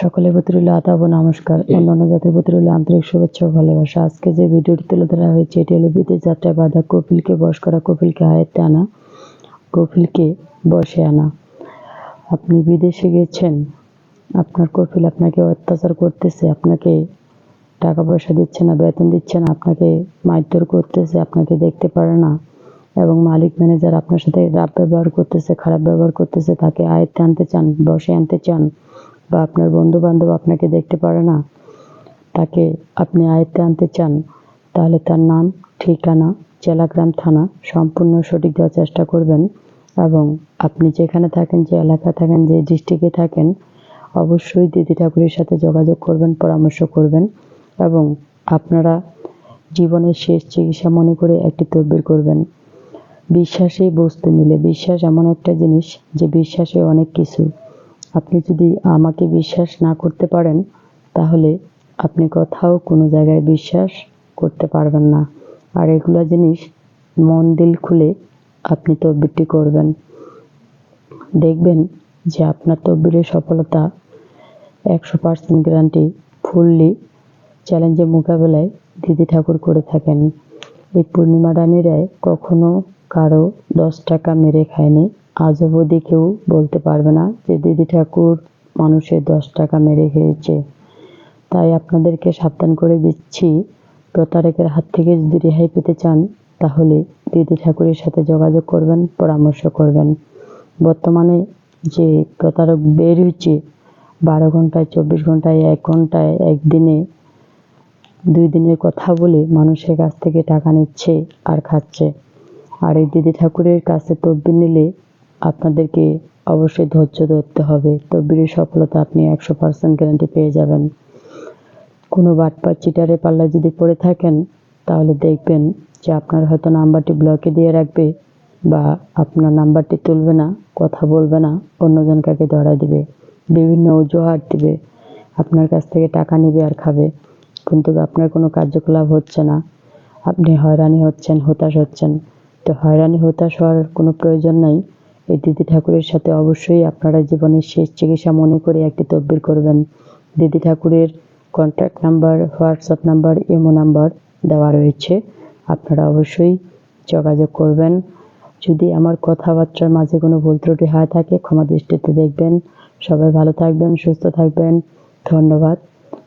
সকলের প্রতি রইল আদাব ও নমস্কার। অন্যান্য জাতির প্রতি রইল আন্তরিক শুভেচ্ছা ও ভালোবাসা। আজকে যে ভিডিওটি তুলে ধরা হয়েছে, এটি হলো বিদেশ যাত্রায় বাধা, কপিলকে বশ করা, কপিলকে আয়ত্তে আনা, কপিলকে বসে আনা। আপনি বিদেশে গেছেন, আপনার কপিল আপনাকে অত্যাচার করতেছে, আপনাকে টাকা পয়সা দিচ্ছে না, বেতন দিচ্ছে না, আপনাকে মারধর করতেছে, আপনাকে দেখতে পারে না এবং মালিক, ম্যানেজার আপনার সাথে রাব ব্যবহার করতেছে, খারাপ ব্যবহার করতেছে, তাকে আয়ত্তে আনতে চান, বসে আনতে চান। বা আপনার বন্ধু বান্ধব আপনাকে দেখতে পারে না, তাকে আপনি আয়ত্তে আনতে চান, তাহলে তার নাম, ঠিকানা, জেলাগ্রাম থানা সম্পূর্ণ সঠিক দেওয়ার চেষ্টা করবেন এবং আপনি যেখানে থাকেন, যে এলাকায় থাকেন, যে ডিস্ট্রিক্টে থাকেন, অবশ্যই দিদি ঠাকুরের সাথে যোগাযোগ করবেন, পরামর্শ করবেন এবং আপনারা জীবনের শেষ চিকিৎসা মনে করে একটি তদবির করবেন। বিশ্বাসেই বস্তু মিলে বিশ্বাস এমন একটা জিনিস যে, বিশ্বাসে অনেক কিছু আপনি যদি আমাকে বিশ্বাস না করতে পারেন, তাহলে আপনি কোথাও কোনো জায়গায় বিশ্বাস করতে পারবেন না। আর এগুলো জিনিস মন দিল খুলে আপনি তদবিরটি করবেন। দেখবেন যে আপনার তদবিরের সফলতা একশো পার্সেন্ট গ্যারান্টি ফুললি চ্যালেঞ্জের মোকাবেলায় দিদি ঠাকুর করে থাকেন। এই পূর্ণিমা রানীরায় কখনো কারও দশ টাকা মেরে খায়নি। আজ অবধি কেউ বলতে পারবে না যে দিদি ঠাকুর মানুষের দশ টাকা মেরে খেয়েছে। তাই আপনাদেরকে সাবধান করে দিচ্ছি। প্রতারকের হাত থেকে যদি রেহাই পেতে চান, তাহলে দিদি ঠাকুরের সাথে যোগাযোগ করবেন, পরামর্শ করবেন। বর্তমানে যে প্রতারক বের হচ্ছে বারো ঘন্টায়, চব্বিশ ঘন্টায়, এক ঘন্টায়, একদিনে, দুই দিনের কথা বলে মানুষের কাছ থেকে টাকা নিচ্ছে আর খাচ্ছে। আর এই দিদি ঠাকুরের কাছে তদবির নিলে আপনাদেরকে অবশ্যই ধৈর্য ধরতে হবে। তদবিরের সফলতা আপনি একশো পার্সেন্ট গ্যারান্টি পেয়ে যাবেন। কোনো বাটপার চিটারে পাল্লায় যদি পড়ে থাকেন, তাহলে দেখবেন যে আপনার হয়তো নাম্বারটি ব্লকে দিয়ে রাখবে বা আপনার নাম্বারটি তুলবে না, কথা বলবে না, অন্যজন কাকে ধরা দিবে, বিভিন্ন অজুহাত দিবে, আপনার কাছ থেকে টাকা নিবে আর খাবে। কিন্তু আপনার কোনো কার্যকলাপ হচ্ছে না। আপনি হয়রানি হচ্ছেন, হতাশ হচ্ছেন। তো হয়রানি, হতাশ হওয়ার কোনো প্রয়োজন নাই। এই দিদি ঠাকুরের সাথে অবশ্যই আপনারা জীবনের শেষ চিকিৎসা মনে করে একটি তদবির করবেন। দিদি ঠাকুরের contact number WhatsApp number imo number দেওয়া রয়েছে। আপনারা অবশ্যই যোগাযোগ করবেন। যদি আমার কথাবার্তার মাঝে কোনো ভুল ত্রুটি হয়ে থাকে, ক্ষমা দৃষ্টিতে দেখবেন। সবাই ভালো থাকবেন, সুস্থ থাকবেন। ধন্যবাদ।